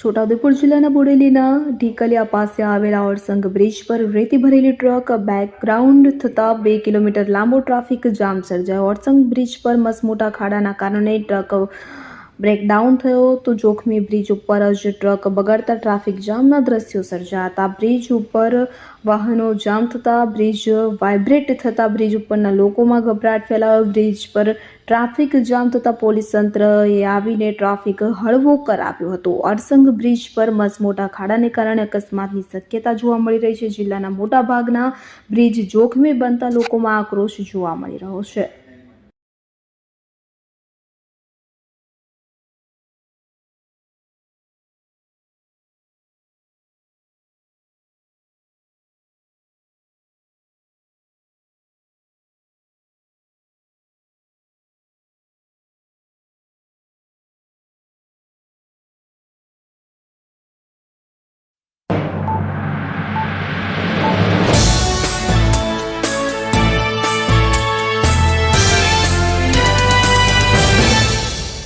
છોટાઉદેપુર જિલ્લાના બોડેલીના ઢીકલિયા પાસે આવેલા ઓરસંગ બ્રિજ પર રેતી ભરેલી ટ્રક, બેકગ્રાઉન્ડ થતાં બે કિલોમીટર લાંબો ટ્રાફિક જામ સર્જાયો. ઓરસંગ બ્રિજ પર મસમોટા ખાડાના કારણે ટ્રક બ્રેકડાઉન થયો તો જોખમી બ્રિજ ઉપર જ ટ્રક બગડતા ટ્રાફિક જામના દ્રશ્યો સર્જાયા હતા બ્રિજ ઉપર વાહનો જામ થતાં, બ્રિજ વાઇબ્રેટ થતાં, બ્રિજ ઉપરના લોકોમાં ગભરાટ ફેલાયો. બ્રિજ પર ટ્રાફિક જામ થતાં પોલીસ તંત્રએ આવીને ટ્રાફિક હળવો કરાવ્યો હતો. અરસંગ બ્રિજ પર મસમોટા ખાડાને કારણે અકસ્માતની શક્યતા જોવા મળી રહી છે. જિલ્લાના મોટા ભાગના બ્રિજ જોખમી બનતા લોકોમાં આક્રોશ જોવા મળી રહ્યો છે.